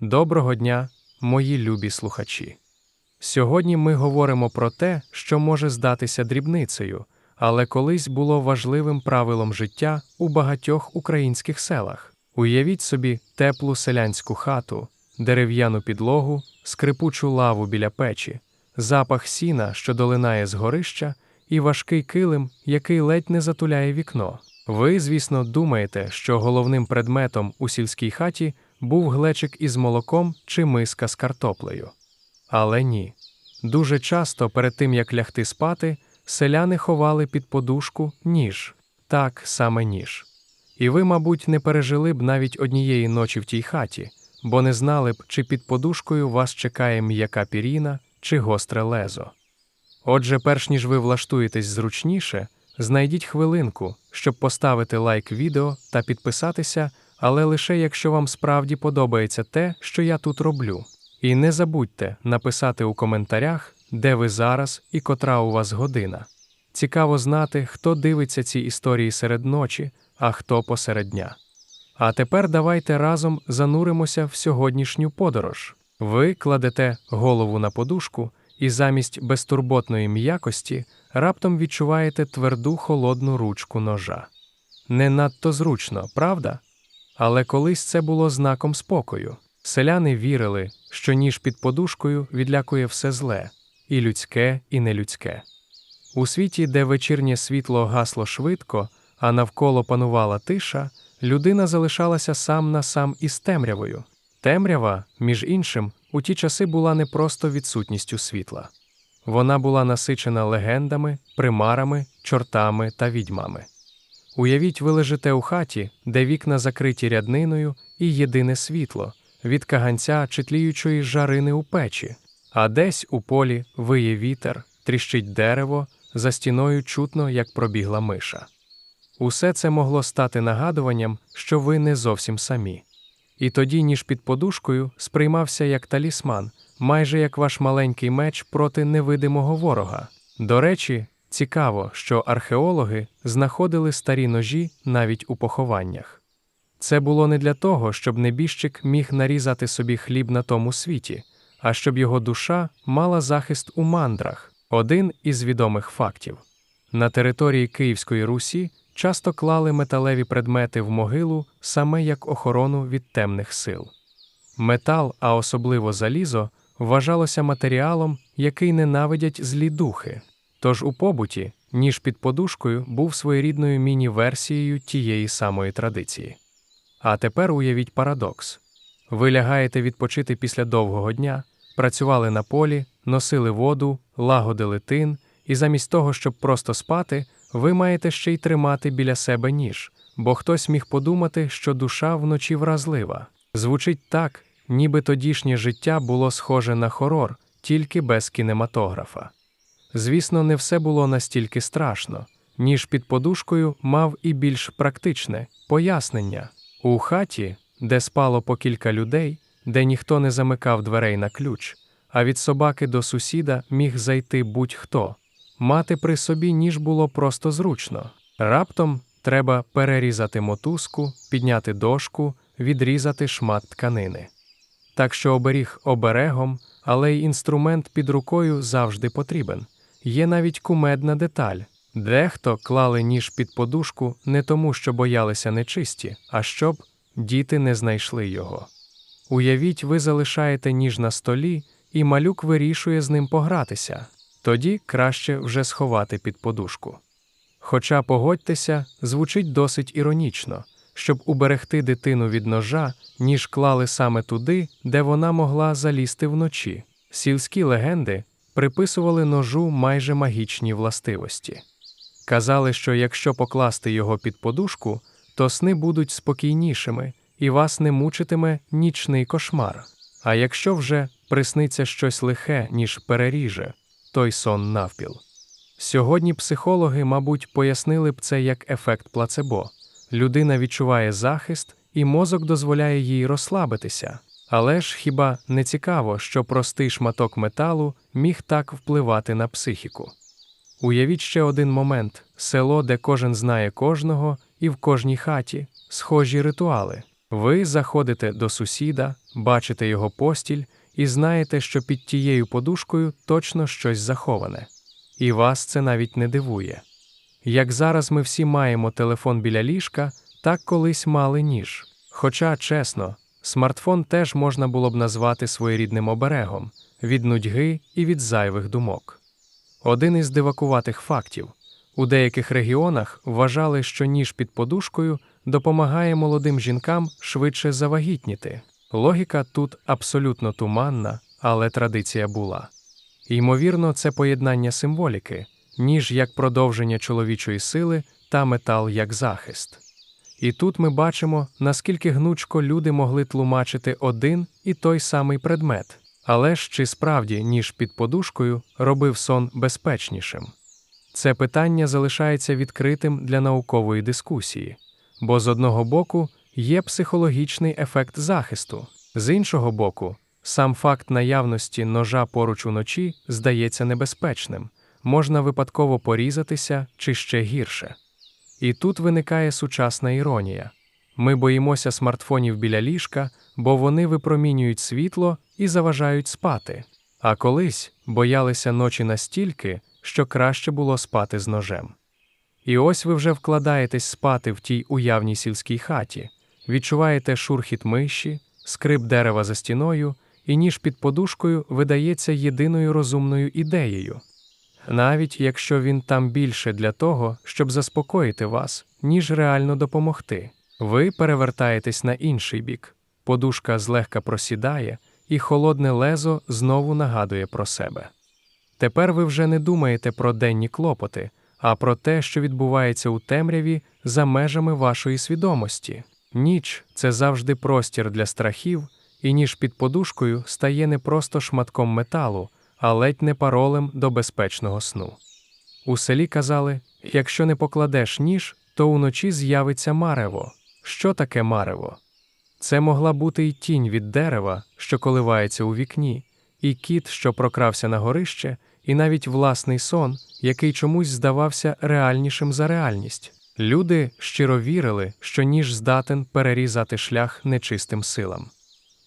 Доброго дня, мої любі слухачі. Сьогодні ми говоримо про те, що може здатися дрібницею, але колись було важливим правилом життя у багатьох українських селах. Уявіть собі теплу селянську хату, дерев'яну підлогу, скрипучу лаву біля печі, запах сіна, що долинає з горища, і важкий килим, який ледь не затуляє вікно. Ви, звісно, думаєте, що головним предметом у сільській хаті був глечик із молоком чи миска з картоплею. Але ні. Дуже часто перед тим як лягти спати, селяни ховали під подушку ніж, так саме ніж. І ви, мабуть, не пережили б навіть однієї ночі в тій хаті, бо не знали б, чи під подушкою вас чекає м'яка піріна чи гостре лезо. Отже, перш ніж ви влаштуєтесь зручніше, знайдіть хвилинку, щоб поставити лайк відео та підписатися, але лише якщо вам справді подобається те, що я тут роблю. І не забудьте написати у коментарях, де ви зараз і котра у вас година. Цікаво знати, хто дивиться ці історії серед ночі, а хто посеред дня. А тепер давайте разом зануримося в сьогоднішню подорож. Ви кладете голову на подушку і замість безтурботної м'якості раптом відчуваєте тверду холодну ручку ножа. Не надто зручно, правда? Але колись це було знаком спокою. Селяни вірили, що ніж під подушкою відлякує все зле, і людське, і нелюдське. У світі, де вечірнє світло гасло швидко, а навколо панувала тиша, людина залишалася сам на сам із темрявою. Темрява, між іншим, у ті часи була не просто відсутністю світла. Вона була насичена легендами, примарами, чортами та відьмами. Уявіть, ви лежите у хаті, де вікна закриті рядниною і єдине світло від каганця чи тліючої жарини у печі, а десь у полі виє вітер, тріщить дерево, за стіною чутно, як пробігла миша. Усе це могло стати нагадуванням, що ви не зовсім самі. І тоді, ніж під подушкою, сприймався як талісман, майже як ваш маленький меч проти невидимого ворога. До речі, цікаво, що археологи знаходили старі ножі навіть у похованнях. Це було не для того, щоб небіжчик міг нарізати собі хліб на тому світі, а щоб його душа мала захист у мандрах один із відомих фактів. На території Київської Русі часто клали металеві предмети в могилу саме як охорону від темних сил. Метал, а особливо залізо, вважалося матеріалом, який ненавидять злі духи. Тож у побуті, ніж під подушкою, був своєрідною міні-версією тієї самої традиції. А тепер уявіть парадокс: ви лягаєте відпочити після довгого дня, працювали на полі, носили воду, лагодили тин, і замість того, щоб просто спати, ви маєте ще й тримати біля себе ніж, бо хтось міг подумати, що душа вночі вразлива. Звучить так, ніби тодішнє життя було схоже на хорор, тільки без кінематографа. Звісно, не все було настільки страшно, ніж під подушкою мав і більш практичне пояснення. У хаті, де спало по кілька людей, де ніхто не замикав дверей на ключ, а від собаки до сусіда міг зайти будь-хто. Мати при собі ніж було просто зручно. Раптом треба перерізати мотузку, підняти дошку, відрізати шмат тканини. Так що оберіг оберегом, але й інструмент під рукою завжди потрібен. Є навіть кумедна деталь. Дехто клали ніж під подушку не тому, що боялися нечисті, а щоб діти не знайшли його. Уявіть, ви залишаєте ніж на столі, і малюк вирішує з ним погратися, тоді краще вже сховати під подушку. Хоча, погодьтеся, звучить досить іронічно, щоб уберегти дитину від ножа, ніж клали саме туди, де вона могла залізти вночі. Сільські легенди приписували ножу майже магічні властивості. Казали, що якщо покласти його під подушку, то сни будуть спокійнішими і вас не мучитиме нічний кошмар. А якщо вже присниться щось лихе, ніж переріже, той сон навпіл. Сьогодні психологи, мабуть, пояснили б це як ефект плацебо. Людина відчуває захист, і мозок дозволяє їй розслабитися. Але ж хіба не цікаво, що простий шматок металу міг так впливати на психіку? Уявіть ще один момент село, де кожен знає кожного, і в кожній хаті схожі ритуали. Ви заходите до сусіда, бачите його постіль і знаєте, що під тією подушкою точно щось заховане. І вас це навіть не дивує. Як зараз ми всі маємо телефон біля ліжка, так колись мали ніж. Хоча, чесно, смартфон теж можна було б назвати своєрідним оберегом від нудьги і від зайвих думок. Один із дивакуватих фактів у деяких регіонах вважали, що ніж під подушкою допомагає молодим жінкам швидше завагітніти. Логіка тут абсолютно туманна, але традиція була. Ймовірно, це поєднання символіки, ніж як продовження чоловічої сили та метал як захист. І тут ми бачимо, наскільки гнучко люди могли тлумачити один і той самий предмет, але ж чи справді ніж під подушкою робив сон безпечнішим. Це питання залишається відкритим для наукової дискусії, бо з одного боку є психологічний ефект захисту, з іншого боку, сам факт наявності ножа поруч уночі здається небезпечним, можна випадково порізатися чи ще гірше. І тут виникає сучасна іронія. Ми боїмося смартфонів біля ліжка, бо вони випромінюють світло і заважають спати, а колись боялися ночі настільки, що краще було спати з ножем. І ось ви вже вкладаєтесь спати в тій уявній сільській хаті, відчуваєте шурхіт миші, скрип дерева за стіною, і ніж під подушкою видається єдиною розумною ідеєю. Навіть якщо він там більше для того, щоб заспокоїти вас, ніж реально допомогти, ви перевертаєтесь на інший бік, подушка злегка просідає, і холодне лезо знову нагадує про себе. Тепер ви вже не думаєте про денні клопоти, а про те, що відбувається у темряві за межами вашої свідомості. Ніч це завжди простір для страхів, і ніж під подушкою стає не просто шматком металу, а ледь не паролем до безпечного сну. У селі казали якщо не покладеш ніж, то уночі з'явиться марево. Що таке марево? Це могла бути й тінь від дерева, що коливається у вікні, і кіт, що прокрався на горище, і навіть власний сон, який чомусь здавався реальнішим за реальність. Люди щиро вірили, що ніж здатен перерізати шлях нечистим силам.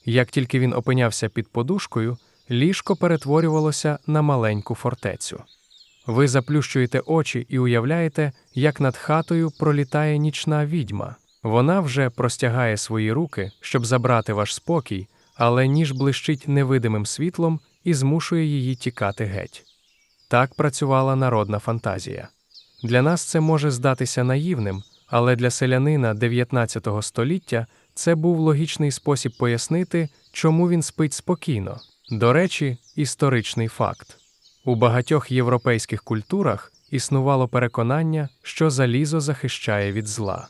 Як тільки він опинявся під подушкою, ліжко перетворювалося на маленьку фортецю. Ви заплющуєте очі і уявляєте, як над хатою пролітає нічна відьма. Вона вже простягає свої руки, щоб забрати ваш спокій, але ніж блищить невидимим світлом і змушує її тікати геть. Так працювала народна фантазія. Для нас це може здатися наївним, але для селянина 19 століття це був логічний спосіб пояснити, чому він спить спокійно. До речі, історичний факт. У багатьох європейських культурах існувало переконання, що залізо захищає від зла.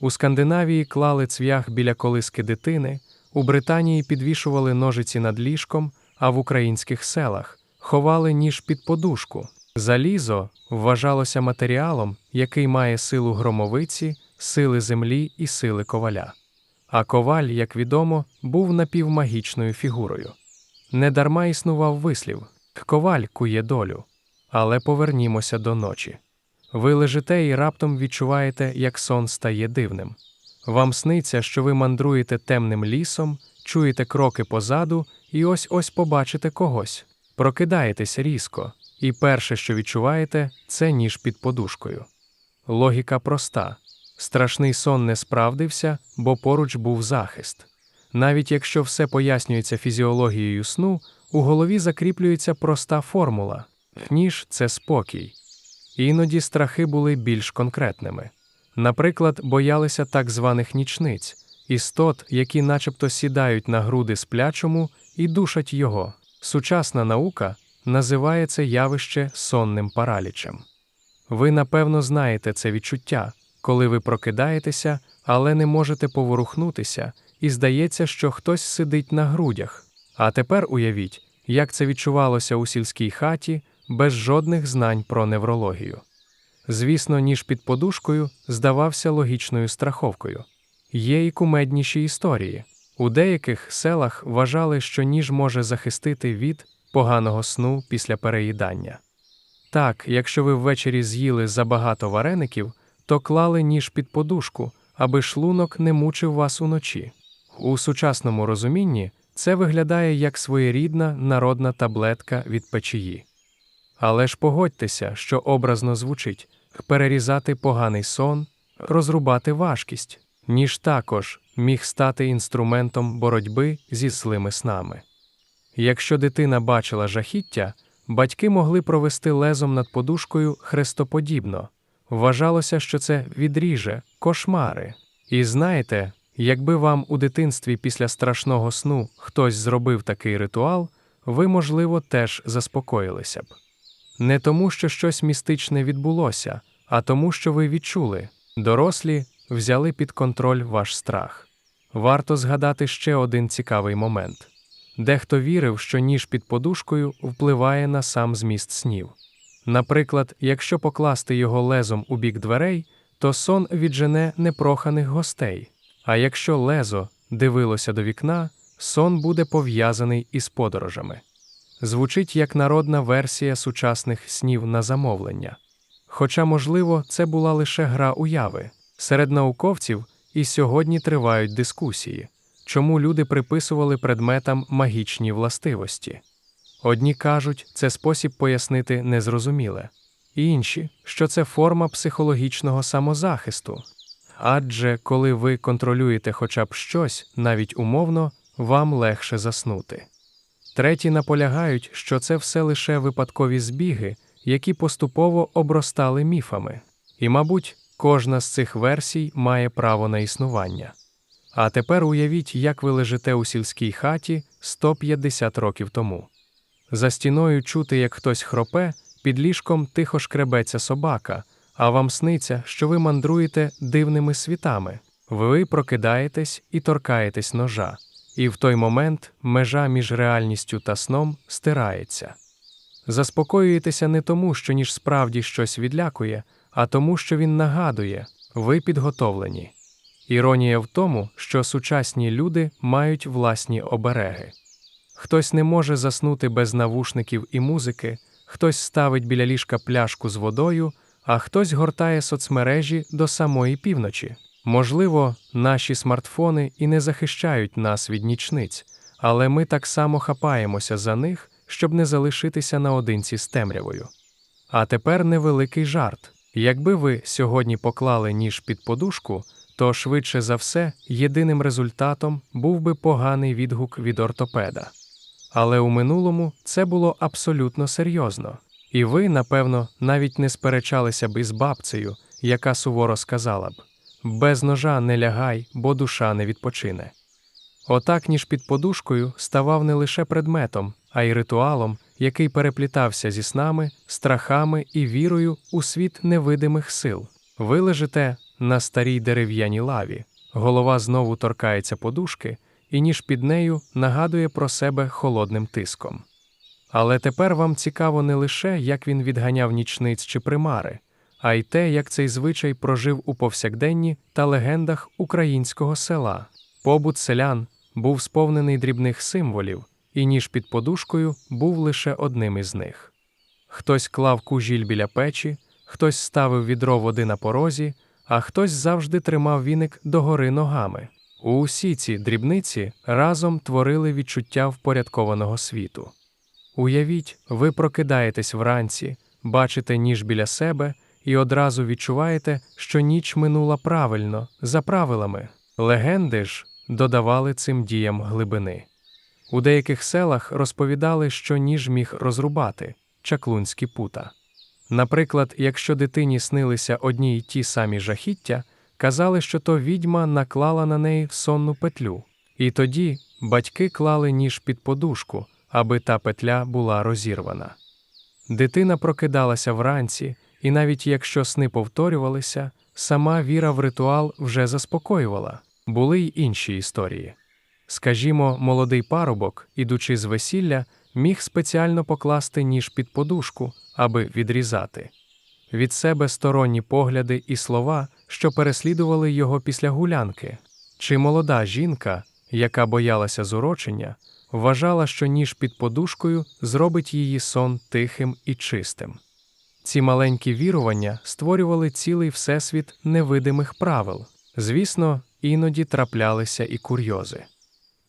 У Скандинавії клали цвях біля колиски дитини, у Британії підвішували ножиці над ліжком, а в українських селах ховали ніж під подушку. Залізо вважалося матеріалом, який має силу громовиці, сили землі і сили коваля. А коваль, як відомо, був напівмагічною фігурою. Недарма існував вислів коваль кує долю. Але повернімося до ночі. Ви лежите і раптом відчуваєте, як сон стає дивним. Вам сниться, що ви мандруєте темним лісом, чуєте кроки позаду і ось ось побачите когось. Прокидаєтесь різко, і перше, що відчуваєте, це ніж під подушкою. Логіка проста страшний сон не справдився, бо поруч був захист. Навіть якщо все пояснюється фізіологією сну, у голові закріплюється проста формула ніж це спокій. Іноді страхи були більш конкретними. Наприклад, боялися так званих нічниць, істот, які начебто сідають на груди сплячому і душать його. Сучасна наука називає це явище сонним паралічем. Ви напевно знаєте це відчуття, коли ви прокидаєтеся, але не можете поворухнутися, і здається, що хтось сидить на грудях. А тепер уявіть, як це відчувалося у сільській хаті без жодних знань про неврологію. Звісно, ніж під подушкою здавався логічною страховкою. Є і кумедніші історії. У деяких селах вважали, що ніж може захистити від поганого сну після переїдання. Так, якщо ви ввечері з'їли забагато вареників, то клали ніж під подушку, аби шлунок не мучив вас уночі. У сучасному розумінні це виглядає як своєрідна народна таблетка від печії. Але ж погодьтеся, що образно звучить перерізати поганий сон, розрубати важкість, ніж також міг стати інструментом боротьби зі злими снами. Якщо дитина бачила жахіття, батьки могли провести лезом над подушкою хрестоподібно. Вважалося, що це відріже, кошмари. І знаєте, якби вам у дитинстві після страшного сну хтось зробив такий ритуал, ви, можливо, теж заспокоїлися б. Не тому, що щось містичне відбулося, а тому, що ви відчули дорослі взяли під контроль ваш страх. Варто згадати ще один цікавий момент дехто вірив, що ніж під подушкою впливає на сам зміст снів. Наприклад, якщо покласти його лезом у бік дверей, то сон віджене непроханих гостей, а якщо лезо дивилося до вікна, сон буде пов'язаний із подорожами. Звучить як народна версія сучасних снів на замовлення. Хоча, можливо, це була лише гра уяви. Серед науковців і сьогодні тривають дискусії, чому люди приписували предметам магічні властивості. Одні кажуть, це спосіб пояснити незрозуміле, інші, що це форма психологічного самозахисту. Адже коли ви контролюєте хоча б щось, навіть умовно, вам легше заснути. Треті наполягають, що це все лише випадкові збіги, які поступово обростали міфами, і, мабуть, кожна з цих версій має право на існування. А тепер уявіть, як ви лежите у сільській хаті 150 років тому. За стіною чути, як хтось хропе, під ліжком тихо шкребеться собака, а вам сниться, що ви мандруєте дивними світами. Ви прокидаєтесь і торкаєтесь ножа, і в той момент межа між реальністю та сном стирається. Заспокоюєтеся не тому, що ніж справді щось відлякує, а тому, що він нагадує ви підготовлені. Іронія в тому, що сучасні люди мають власні обереги. Хтось не може заснути без навушників і музики, хтось ставить біля ліжка пляшку з водою, а хтось гортає соцмережі до самої півночі. Можливо, наші смартфони і не захищають нас від нічниць, але ми так само хапаємося за них, щоб не залишитися наодинці з темрявою. А тепер невеликий жарт. Якби ви сьогодні поклали ніж під подушку, то швидше за все єдиним результатом був би поганий відгук від ортопеда. Але у минулому це було абсолютно серйозно, і ви, напевно, навіть не сперечалися б із бабцею, яка суворо сказала б без ножа не лягай, бо душа не відпочине. Отак, ніж під подушкою ставав не лише предметом, а й ритуалом, який переплітався зі снами, страхами і вірою у світ невидимих сил. Ви лежите на старій дерев'яній лаві, голова знову торкається подушки, і ніж під нею нагадує про себе холодним тиском. Але тепер вам цікаво не лише, як він відганяв нічниць чи примари, а й те, як цей звичай прожив у повсякденні та легендах українського села. Побут селян був сповнений дрібних символів, і ніж під подушкою був лише одним із них. Хтось клав кужіль біля печі, хтось ставив відро води на порозі, а хтось завжди тримав віник догори ногами. Усі ці дрібниці разом творили відчуття впорядкованого світу. Уявіть, ви прокидаєтесь вранці, бачите ніж біля себе і одразу відчуваєте, що ніч минула правильно, за правилами. Легенди ж додавали цим діям глибини. У деяких селах розповідали, що ніж міг розрубати чаклунські пута. Наприклад, якщо дитині снилися одні й ті самі жахіття, казали, що то відьма наклала на неї сонну петлю, і тоді батьки клали ніж під подушку, аби та петля була розірвана. Дитина прокидалася вранці, і навіть якщо сни повторювалися, сама віра в ритуал вже заспокоювала, були й інші історії. Скажімо, молодий парубок, ідучи з весілля, міг спеціально покласти ніж під подушку, аби відрізати. Від себе сторонні погляди і слова, що переслідували його після гулянки, чи молода жінка, яка боялася зурочення, вважала, що ніж під подушкою зробить її сон тихим і чистим. Ці маленькі вірування створювали цілий всесвіт невидимих правил. Звісно, іноді траплялися і курйози.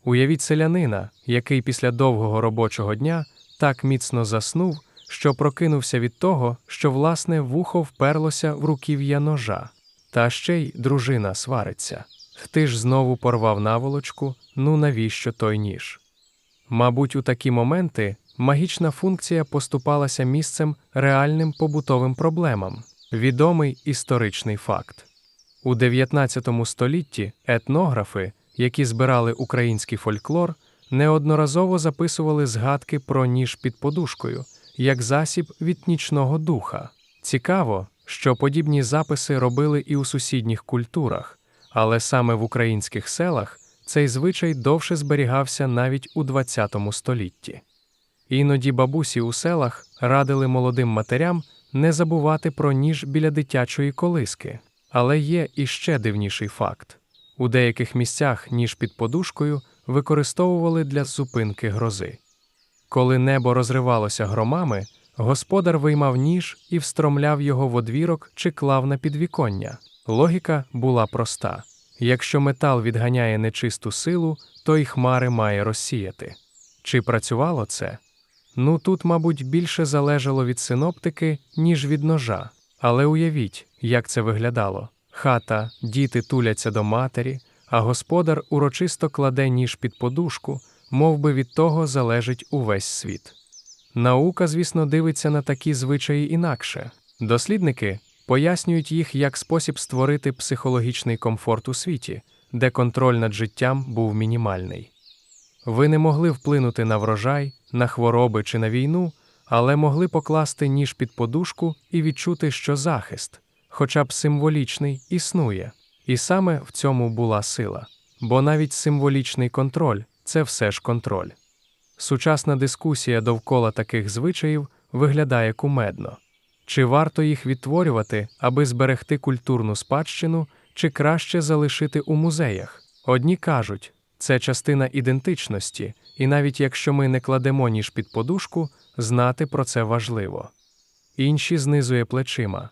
Уявіть селянина, який після довгого робочого дня так міцно заснув, що прокинувся від того, що власне вухо вперлося в руків'я ножа, та ще й дружина свариться. Ти ж знову порвав наволочку, ну навіщо той ніж? Мабуть, у такі моменти магічна функція поступалася місцем реальним побутовим проблемам, відомий історичний факт. У 19 столітті етнографи, які збирали український фольклор, неодноразово записували згадки про ніж під подушкою як засіб від нічного духа. Цікаво, що подібні записи робили і у сусідніх культурах, але саме в українських селах цей звичай довше зберігався навіть у ХХ столітті. Іноді бабусі у селах радили молодим матерям не забувати про ніж біля дитячої колиски. Але є іще дивніший факт у деяких місцях ніж під подушкою використовували для зупинки грози. Коли небо розривалося громами, господар виймав ніж і встромляв його в одвірок чи клав на підвіконня. Логіка була проста якщо метал відганяє нечисту силу, то й хмари має розсіяти. Чи працювало це? Ну тут, мабуть, більше залежало від синоптики, ніж від ножа. Але уявіть, як це виглядало хата, діти туляться до матері, а господар урочисто кладе ніж під подушку, мов би від того залежить увесь світ. Наука, звісно, дивиться на такі звичаї інакше. Дослідники пояснюють їх як спосіб створити психологічний комфорт у світі, де контроль над життям був мінімальний. Ви не могли вплинути на врожай, на хвороби чи на війну, але могли покласти ніж під подушку і відчути, що захист, хоча б символічний, існує. І саме в цьому була сила. Бо навіть символічний контроль це все ж контроль. Сучасна дискусія довкола таких звичаїв виглядає кумедно чи варто їх відтворювати, аби зберегти культурну спадщину, чи краще залишити у музеях. Одні кажуть, це частина ідентичності, і навіть якщо ми не кладемо ніж під подушку, знати про це важливо. Інші знизує плечима.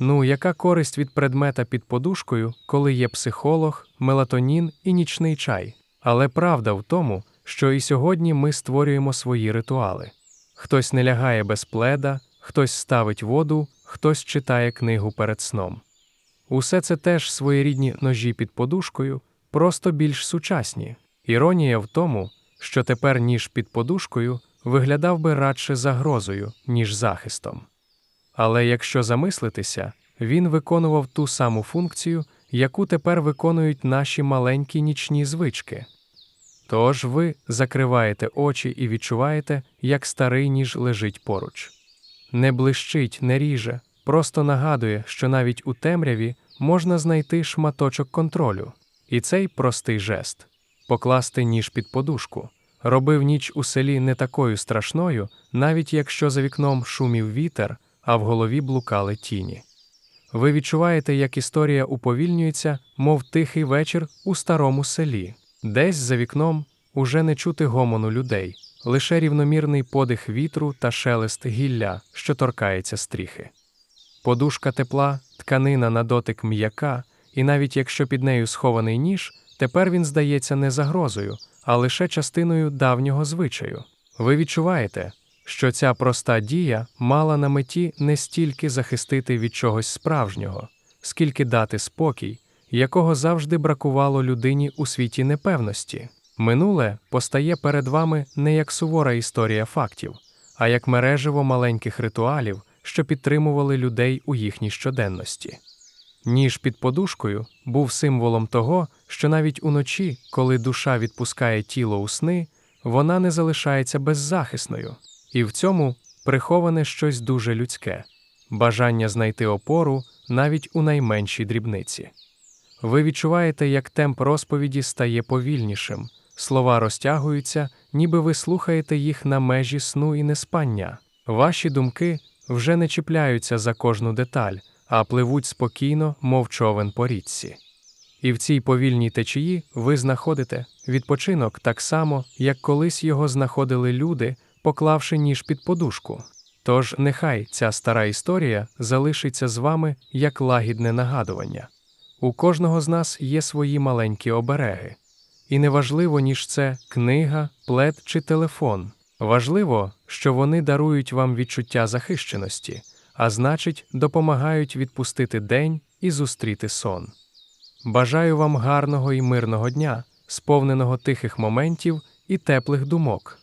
Ну, яка користь від предмета під подушкою, коли є психолог, мелатонін і нічний чай? Але правда в тому, що і сьогодні ми створюємо свої ритуали. Хтось не лягає без пледа, хтось ставить воду, хтось читає книгу перед сном. Усе це теж своєрідні ножі під подушкою, просто більш сучасні. Іронія в тому, що тепер ніж під подушкою виглядав би радше загрозою, ніж захистом. Але якщо замислитися, він виконував ту саму функцію, яку тепер виконують наші маленькі нічні звички. Тож ви закриваєте очі і відчуваєте, як старий ніж лежить поруч. Не блищить, не ріже, просто нагадує, що навіть у темряві можна знайти шматочок контролю. І цей простий жест покласти ніж під подушку, робив ніч у селі не такою страшною, навіть якщо за вікном шумів вітер, а в голові блукали тіні. Ви відчуваєте, як історія уповільнюється, мов тихий вечір у старому селі, десь за вікном уже не чути гомону людей, лише рівномірний подих вітру та шелест гілля, що торкається стріхи. Подушка тепла, тканина на дотик м'яка, і навіть якщо під нею схований ніж, тепер він здається не загрозою, а лише частиною давнього звичаю. Ви відчуваєте, що ця проста дія мала на меті не стільки захистити від чогось справжнього, скільки дати спокій, якого завжди бракувало людині у світі непевності. Минуле постає перед вами не як сувора історія фактів, а як мережево маленьких ритуалів, що підтримували людей у їхній щоденності. Ніж під подушкою був символом того, що навіть уночі, коли душа відпускає тіло у сни, вона не залишається беззахисною, і в цьому приховане щось дуже людське бажання знайти опору навіть у найменшій дрібниці. Ви відчуваєте, як темп розповіді стає повільнішим, слова розтягуються, ніби ви слухаєте їх на межі сну і неспання. Ваші думки вже не чіпляються за кожну деталь а пливуть спокійно, мов човен по річці. І в цій повільній течії ви знаходите відпочинок так само, як колись його знаходили люди, поклавши ніж під подушку. Тож нехай ця стара історія залишиться з вами як лагідне нагадування. У кожного з нас є свої маленькі обереги. І неважливо, ніж це книга, плед чи телефон. Важливо, що вони дарують вам відчуття захищеності, а значить, допомагають відпустити день і зустріти сон. Бажаю вам гарного і мирного дня, сповненого тихих моментів і теплих думок.